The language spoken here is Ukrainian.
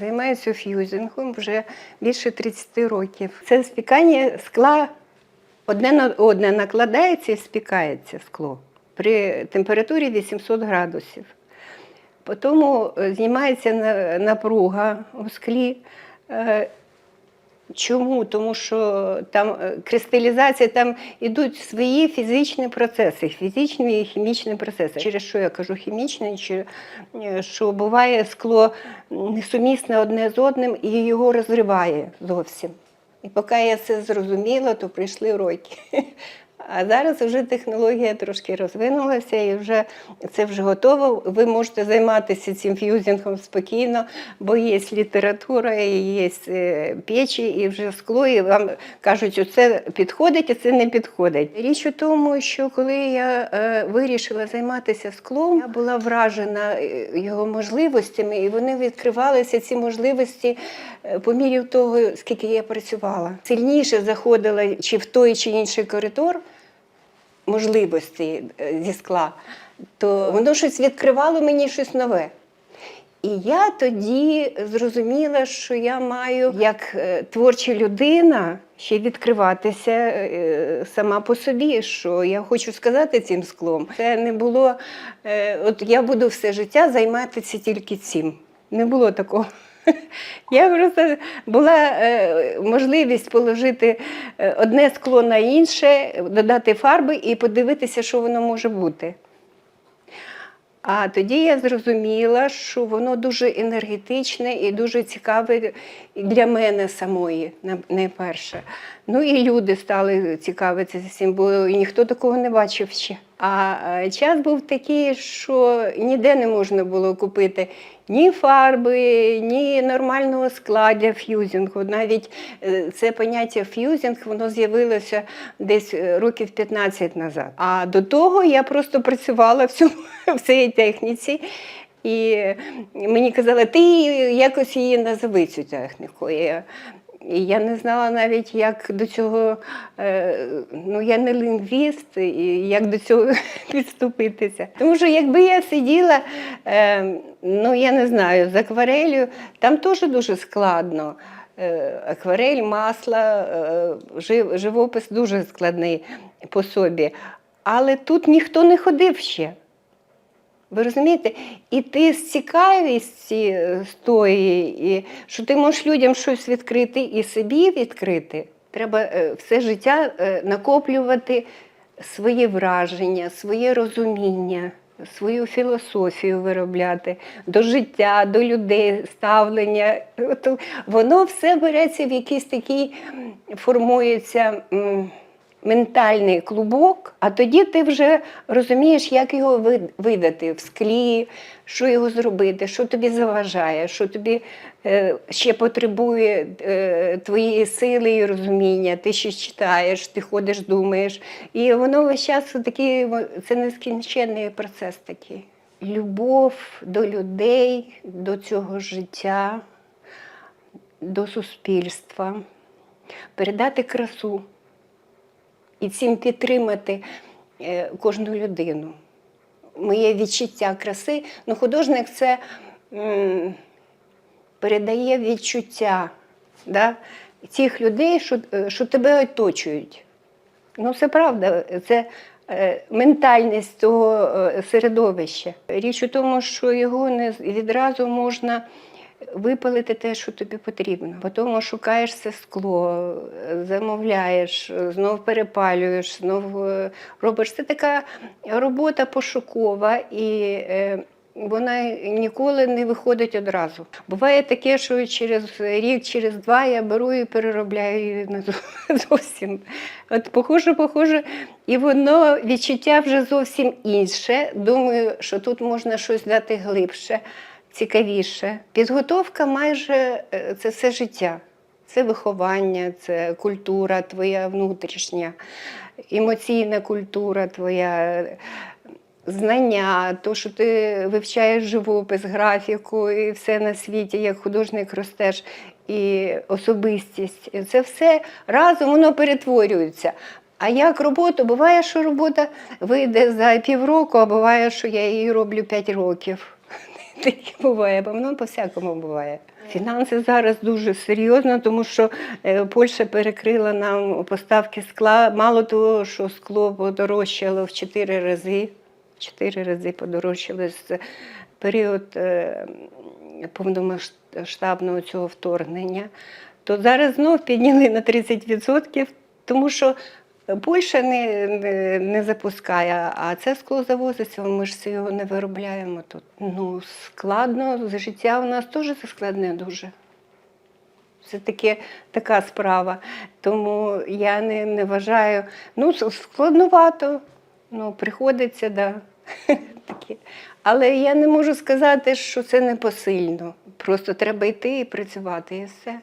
Займаюся ф'юзингом вже більше 30 років. Це спікання скла одне на одне накладається і спікається скло при температурі 800 градусів. Потім е, знімається напруга у склі. Е, Чому? Тому що там е, кристалізація, там йдуть свої фізичні процеси, фізичні і хімічні процеси. Через що я кажу хімічні, е, що буває скло несумісне одне з одним і його розриває зовсім. І поки я це зрозуміла, то прийшли роки. А зараз вже технологія трошки розвинулася і вже це вже готово. Ви можете займатися цим ф'юзингом спокійно, бо є література, є е, печі, і вже скло, і вам кажуть, оце підходить, а це не підходить. Річ у тому, що коли я е, вирішила займатися склом, я була вражена е, його можливостями, і вони відкривалися ці можливості по мірі того, скільки я працювала. Сильніше заходила чи в той чи інший коридор можливості е, зі скла, то воно щось відкривало мені щось нове. І я тоді зрозуміла, що я маю як е, творча людина ще відкриватися е, сама по собі, що я хочу сказати цим склом. Це не було, от я буду все життя займатися тільки цим. Не було такого. Я просто була е, можливість положити е, одне скло на інше, додати фарби і подивитися, що воно може бути. А тоді я зрозуміла, що воно дуже енергетичне і дуже цікаве для мене самої, на- найперше. Ну і люди стали цікавитися цим, бо ніхто такого не бачив ще. А е, час був такий, що ніде не можна було купити ні фарби, ні нормального скла для ф'юзингу. Навіть е, це поняття ф'юзинг воно з'явилося десь е, років 15 назад. А до того я просто працювала в, цьому, в цій техніці. І мені казали, ти якось її назови цю техніку. Я не знала навіть, як до цього, е, ну я не лінгвіст, і як до цього підступитися. Тому що якби я сиділа, е, ну я не знаю, з акварелью, там теж дуже складно. Е, Акварель, масло, живопис дуже складний по собі. Але тут ніхто не ходив ще. Ви розумієте? І ти з цікавістю е, з тої, і, що ти можеш людям щось відкрити і собі відкрити. Треба е, все життя е, накоплювати свої враження, своє розуміння, свою філософію виробляти до життя, до людей, ставлення. Воно все береться в якийсь такий, формується. Ментальний клубок, а тоді ти вже розумієш, як його видати в склі, що його зробити, що тобі заважає, що тобі е, ще потребує е, твоєї сили і розуміння. Ти ще читаєш, ти ходиш, думаєш. І воно весь час такий, це нескінченний процес такий. Любов до людей, до цього життя, до суспільства, передати красу і цим підтримати е, кожну людину. Моє відчуття краси. Ну, художник це м, передає відчуття да, тих людей, що, е, що тебе оточують. Ну, це правда, це е, ментальність того е, середовища. Річ у тому, що його не відразу можна випалити те, що тобі потрібно. Потім шукаєш це скло, замовляєш, знов перепалюєш, знов е, робиш. Це така робота пошукова і. е, Вона ніколи не виходить одразу. Буває таке, що через рік, через два я беру і переробляю її зовсім. От похоже, похоже, і воно відчуття вже зовсім інше. Думаю, що тут можна щось дати глибше, цікавіше. Підготовка майже е, це все життя. Це виховання, це культура твоя внутрішня, емоційна культура твоя, знання, то, що ти вивчаєш живопис, графіку і все на світі, як художник ростеш, і особистість. Це все разом воно перетворюється. А як роботу? Буває, що робота вийде за півроку, а буває, що я її роблю 5 років. Таке буває, бо воно по-всякому буває. Фінанси зараз дуже серйозно, тому що е, Польща перекрила нам поставки скла. Мало того, що скло подорожчало в 4 рази. В 4 рази подорожчало з період е, повномасштабного цього вторгнення. То зараз знов підняли на 30%, тому що Польща не, не, не запускає, а це скло завозиться, ми ж його не виробляємо тут. Ну, складно, життя у нас теж складне дуже. Це таке, така справа. Тому я не, не вважаю, ну, складновато, ну, приходиться, да. таке. Але я не можу сказати, що це непосильно. Просто треба йти і працювати, і все.